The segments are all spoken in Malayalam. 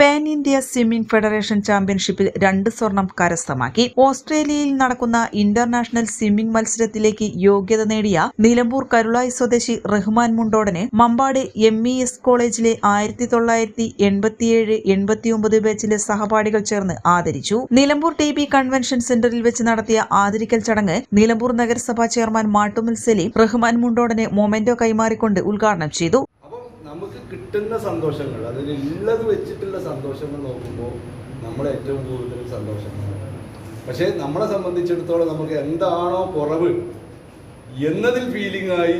Pan India swimming federation ചാമ്പ്യൻഷിപ്പിൽ രണ്ട് സ്വർണം കരസ്ഥമാക്കി. ഓസ്ട്രേലിയയിൽ നടക്കുന്ന ഇന്റർനാഷണൽ സ്വിമ്മിംഗ് മത്സരത്തിലേക്ക് യോഗ്യത നേടിയ നിലമ്പൂർ കരുളായി സ്വദേശി റഹ്മാൻ മുണ്ടോടനെ മമ്പാട് എം ഇ എസ് കോളേജിലെ ആയിരത്തി തൊള്ളായിരത്തി എൺപത്തിയേഴ് എൺപത്തിയൊമ്പത് ബാച്ചിലെ സഹപാഠികൾ ചേർന്ന് ആദരിച്ചു. നിലമ്പൂർ ടി ബി കൺവെൻഷൻ സെന്ററിൽ വെച്ച് നടത്തിയ ആദരിക്കൽ ചടങ്ങ് നിലമ്പൂർ നഗരസഭാ ചെയർമാൻ മാട്ടുമൽ സലീം റഹ്മാൻ മുണ്ടോടനെ മൊമെന്റോ കൈമാറിക്കൊണ്ട് ഉദ്ഘാടനം ചെയ്തു. കിട്ടുന്ന സന്തോഷങ്ങൾ അതിൽ ഉള്ളത് വെച്ചിട്ടുള്ള സന്തോഷങ്ങൾ നോക്കുമ്പോൾ നമ്മൾ ഏറ്റവും കൂടുതൽ സന്തോഷമാണ് പക്ഷേ നമ്മളെ സംബന്ധിച്ചിടത്തോളം നമുക്ക് എന്താണോ കുറവ് എന്നതിൽ ഫീലിംഗ് ആയി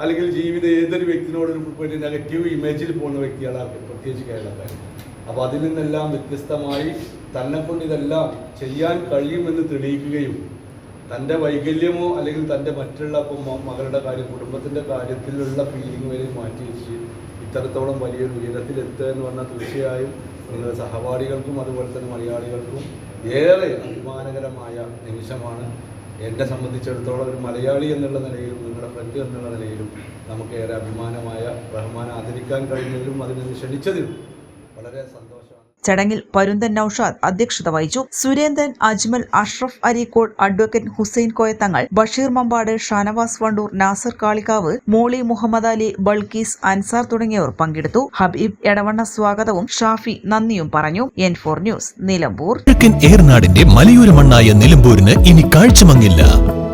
അല്ലെങ്കിൽ ജീവിതം ഏതൊരു വ്യക്തിനോടും ഒരു നെഗറ്റീവ് ഇമേജിൽ പോകുന്ന വ്യക്തികളാണ് പ്രത്യേകിച്ച് കേരളക്കാർ. അപ്പോൾ അതിൽ നിന്നെല്ലാം വ്യത്യസ്തമായി തന്നെ കൊണ്ട് ഇതെല്ലാം ചെയ്യാൻ കഴിയുമെന്ന് തെളിയിക്കുകയും തന്റെ വൈകല്യമോ അല്ലെങ്കിൽ തന്റെ മറ്റുള്ള മകളുടെ കാര്യം കുടുംബത്തിന്റെ കാര്യത്തിലുള്ള ഫീലിംഗ് വരെ മാറ്റി വെച്ച് ഇത്തരത്തോളം വലിയൊരു ഉയരത്തിലെത്തുക എന്ന് പറഞ്ഞാൽ തീർച്ചയായും നിങ്ങളുടെ സഹപാഠികൾക്കും അതുപോലെ തന്നെ മലയാളികൾക്കും ഏറെ അഭിമാനകരമായ നിമിഷമാണ്. എന്നെ സംബന്ധിച്ചിടത്തോളം ഒരു മലയാളി എന്നുള്ള നിലയിലും നിങ്ങളുടെ ഫ്രണ്ട് എന്നുള്ള നിലയിലും നമുക്ക് ഏറെ അഭിമാനമായ റഹ്മാനെ ആദരിക്കാൻ കഴിഞ്ഞതിലും അതിനെ ക്ഷണിച്ചതിലും വളരെ സന്തോഷമാണ്. ചടങ്ങിൽ പരുന്തൻ നൌഷാദ് അധ്യക്ഷത വഹിച്ചു. സുരേന്ദ്രൻ അജ്മൽ അഷ്റഫ് അരീക്കോട് അഡ്വക്കേറ്റ് ഹുസൈൻ കോയത്തങ്ങൾ ബഷീർ മമ്പാട് ഷാനവാസ് വണ്ടൂർ നാസർ കാളിക്കാവ് മോളി മുഹമ്മദ് അലി ബൾക്കീസ് അൻസാർ തുടങ്ങിയവർ പങ്കെടുത്തു. ഹബീബ് എടവണ്ണ സ്വാഗതവും ഷാഫി നന്ദിയും പറഞ്ഞു. N four news Nilambur. കിഴക്കൻ ഏർനാടിന്റെ മലയോര മണ്ണായ നിലമ്പൂരിന് ഇനി കാഴ്ചമങ്ങില്ല.